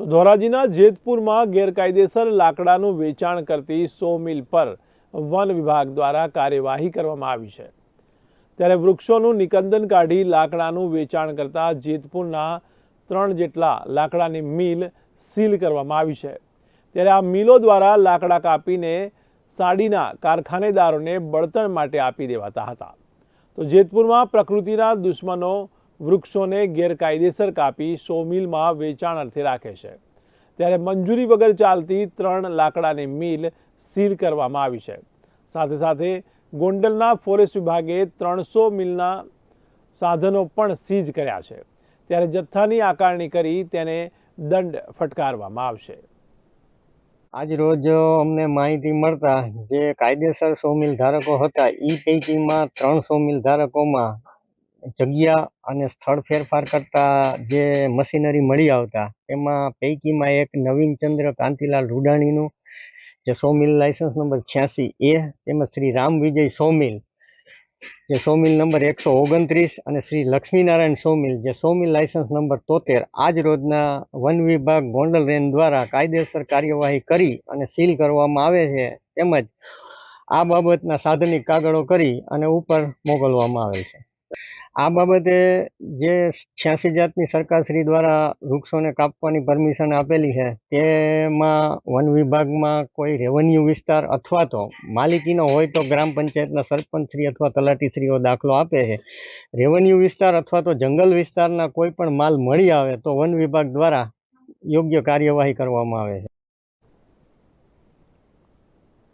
તો ધોરાજીના જેતપુરમાં ગેરકાયદેસર લાકડાનું વેચાણ કરતી સો મિલ પર વન વિભાગ દ્વારા કાર્યવાહી કરવામાં આવી છે. ત્યારે વૃક્ષોનું નિકંદન કાઢી લાકડાનું વેચાણ કરતા જેતપુરના ત્રણ જેટલા લાકડાની મિલ સીલ કરવામાં આવી છે. ત્યારે આ મિલો દ્વારા લાકડા કાપીને સાડીના કારખાનેદારોને બળતણ માટે આપી દેવાતા હતા. તો જેતપુરમાં પ્રકૃતિના દુશ્મનો વૃક્ષોને ગેરકાયદેસર કાપી સો મિલમાં વેચાણ અર્થે રાખે છે. ત્યારે મંજૂરી વગર ચાલતી ત્રણ લાકડાની મિલ સીલ કરવામાં આવી છે. સાથે સાથે ગોંડલના ફોરેસ્ટ વિભાગે ત્રણસો મિલના સાધનો પણ સીઝ કર્યા છે. ત્યારે જથ્થાની આકારણી કરી તેને દંડ ફટકારવામાં આવશે. આજ રોજ અમને માહિતી મળતા જે કાયદેસર સો મિલ ધારકો હતા એ પૈકીમાં ત્રણ સો મિલ ધારકોમાં જગ્યા અને સ્થળ ફેરફાર કરતા જે મશીનરી મળી આવતા, એમાં પૈકીમાં એક નવીનચંદ્ર કાંતિલાલ રૂડાણીનું, જે સો મિલ લાયસન્સ નંબર છ્યાસી એ, તેમજ શ્રી રામ વિજય સો મિલ, જે સો મિલ નંબર એકસો ઓગણત્રીસ અને શ્રી લક્ષ્મીનારાયણ સો મિલ, જે સો મિલ લાયસન્સ નંબર તોતેર, આજ રોજના વન વિભાગ ગોંડલ રેન્જ દ્વારા કાયદેસર કાર્યવાહી કરી અને સીલ કરવામાં આવે છે, તેમજ આ બાબતના સાધનિક કાગળો કરી અને ઉપર મોકલવામાં આવે છે. આ બાબતે જે છ્યાસી જાતની સરકારશ્રી દ્વારા વૃક્ષોને કાપવાની પરમિશન આપેલી છે, તેમાં વન વિભાગમાં કોઈ રેવન્યુ વિસ્તાર અથવા તો માલિકીનો હોય તો ગ્રામ પંચાયતના સરપંચશ્રી અથવા તલાટીશ્રીઓ દાખલો આપે છે. રેવન્યુ વિસ્તાર અથવા તો જંગલ વિસ્તારના કોઈ પણ માલ મળી આવે તો વન વિભાગ દ્વારા યોગ્ય કાર્યવાહી કરવામાં આવે છે.